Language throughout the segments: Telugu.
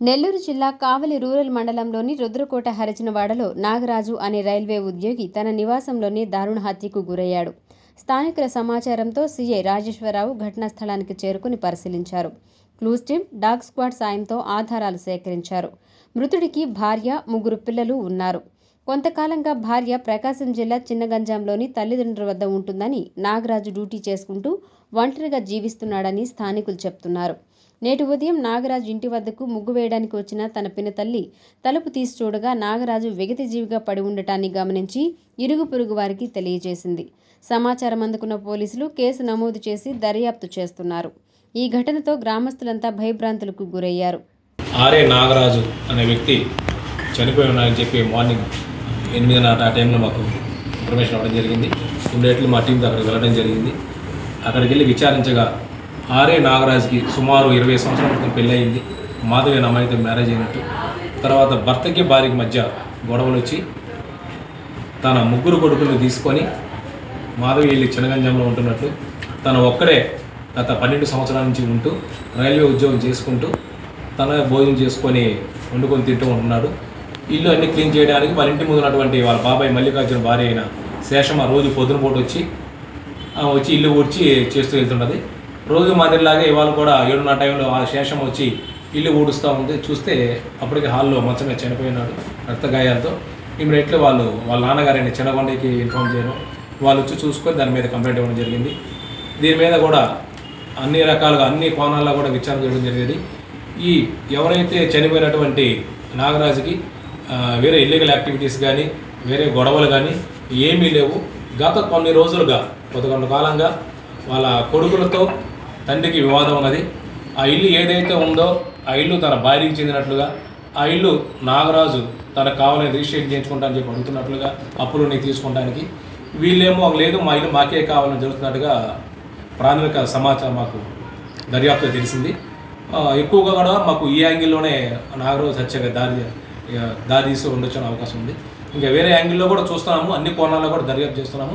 నెల్లూరు జిల్లా కావలి రూరల్ మండలంలోని రుద్రకోట హరిజనవాడలో నాగరాజు అనే రైల్వే ఉద్యోగి తన నివాసంలోనే దారుణ హత్యకు గురయ్యాడు. స్థానికుల సమాచారంతో సీఐ రాజేశ్వరరావు ఘటనా స్థలానికి చేరుకుని పరిశీలించారు. క్లూస్ టీమ్ డాగ్ స్క్వాడ్ సాయంతో ఆధారాలు సేకరించారు. మృతుడికి భార్య ముగ్గురు పిల్లలు ఉన్నారు. కొంతకాలంగా భార్య ప్రకాశం జిల్లా చిన్నగంజాంలోని తల్లిదండ్రుల వద్ద ఉంటుందని నాగరాజు డ్యూటీ చేసుకుంటూ ఒంటరిగా జీవిస్తున్నాడని స్థానికులు చెప్తున్నారు. నేటి ఉదయం నాగరాజు ఇంటి వద్దకు ముగ్గు వేయడానికి వచ్చిన తన పినతల్లి తలుపు తీసి చూడగా నాగరాజు వెగతి జీవిగా పడి ఉండటాన్ని గమనించి ఇరుగు పొరుగు వారికి తెలియజేసింది. సమాచారం అందుకున్న పోలీసులు కేసు నమోదు చేసి దర్యాప్తు చేస్తున్నారు. ఈ ఘటనతో గ్రామస్తులంతా భయభ్రాంతులకు గురయ్యారు. ఆర్ఏ నాగరాజు అనే వ్యక్తి చనిపోయి ఉన్నారని చెప్పి మార్నింగ్ ఎనిమిదిన్నర ఆ టైంలో మాకు ఇన్ఫర్మేషన్ అవ్వడం జరిగింది. ఇమ్మీడియట్లీ మా టీంతో అక్కడికి వెళ్ళడం జరిగింది. అక్కడికి వెళ్ళి విచారించగా ఆర్ఏ నాగరాజుకి సుమారు ఇరవై సంవత్సరాల క్రితం పెళ్ళయింది. మాధవి అమ్మాయితో మ్యారేజ్ అయినట్టు. తర్వాత భర్తకి భార్యకి మధ్య గొడవలు వచ్చి తన ముగ్గురు కొడుకులను తీసుకొని మాధవి వెళ్ళి చినగంజంలో ఉంటున్నట్టు. తను ఒక్కడే గత పన్నెండు సంవత్సరాల నుంచి ఉంటూ రైల్వే ఉద్యోగం చేసుకుంటూ తన భోజనం చేసుకొని వండుకొని తింటూ ఉంటున్నాడు. ఇల్లు అన్ని క్లీన్ చేయడానికి వాళ్ళ ఇంటి ముందు ఉన్నటువంటి వాళ్ళ బాబాయ్ మల్లికార్జున భార్య అయిన శేషమ్మ రోజు పొద్దున పూట వచ్చి వచ్చి ఇల్లు ఊడ్చి చేస్తూ వెళ్తున్నది. రోజు మాదిరిలాగే ఇవాళ కూడా ఏడున్నర టైంలో ఆ శేషం వచ్చి ఇల్లు ఊడుస్తూ ఉంది. చూస్తే అప్పటికి హాల్లో మంచమే చనిపోయినాడు రక్త గాయాలతో. ఇమ్మీడియట్లీ వాళ్ళు వాళ్ళ నాన్నగారిని చిన్నగొండకి ఇన్ఫామ్ చేయడం వాళ్ళు వచ్చి చూసుకొని దాని మీద కంప్లైంట్ ఇవ్వడం జరిగింది. దీని మీద కూడా అన్ని రకాలుగా అన్ని కోణాల్లో కూడా విచారణ చేయడం జరిగేది. ఈ ఎవరైతే చనిపోయినటువంటి నాగరాజుకి వేరే ఇల్లీగల్ యాక్టివిటీస్ కానీ వేరే గొడవలు కానీ ఏమీ లేవు. గత కొన్ని రోజులుగా కొంత కొంత కాలంగా వాళ్ళ కొడుకులతో తండ్రికి వివాదం ఉన్నది. ఆ ఇల్లు ఏదైతే ఉందో ఆ ఇల్లు తన భార్యకి చెందినట్లుగా ఆ ఇల్లు నాగరాజు తనకు కావాలని రిజిస్ట్రేట్ చేయించుకుంటా అని చెప్పి అడుగుతున్నట్లుగా అప్పులు నేను తీసుకోవడానికి. వీళ్ళేమో లేదు మా ఇల్లు మాకే కావాలని జరుగుతున్నట్టుగా ప్రాథమిక సమాచారం మాకు దర్యాప్తు తెలిసింది. ఎక్కువగా కూడా మాకు ఈ యాంగిల్లోనే నాగరాజు హత్యగా దారి దారి తీసి ఉండొచ్చు అవకాశం ఉంది. ఇంకా వేరే యాంగిల్లో కూడా చూస్తున్నాము అన్ని కోణాల్లో కూడా దర్యాప్తు చేస్తున్నాము.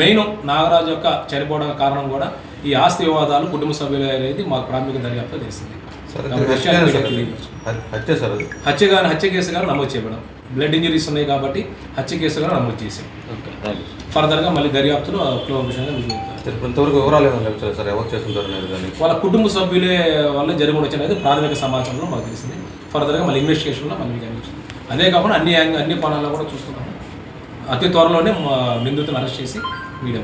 మెయిన్ నాగరాజు యొక్క చనిపోవడం కారణం కూడా ఈ ఆస్తి వివాదాలు కుటుంబ సభ్యులు అనేది మాకు ప్రాథమిక దర్యాప్తు తెలిసింది. హత్య సార్ హత్య కానీ హత్య కేసు కానీ నమోదు చేయడం బ్లడ్ ఇంజరీస్ ఉన్నాయి కాబట్టి హత్య కేసు కానీ నమోదు చేసాం ఫర్దర్గా మళ్ళీ దర్యాప్తులో ఇంతవరకు వివరాలు సార్. ఎవరు చేస్తుంటారు వాళ్ళ కుటుంబ సభ్యులే వల్ల జరిగి ఉండొచ్చు అనేది ప్రాథమిక సమాచారంలో మాకు తెలిసింది. ఫర్దర్గా మళ్ళీ ఇన్వెస్టిగేషన్లో మళ్ళీ అదే కాకుండా అన్ని యాంగ్- అన్ని కోణాల్లో కూడా చూస్తున్నాము. అతి త్వరలోనే మా నిందితులను అరెస్ట్ చేసి మీడియా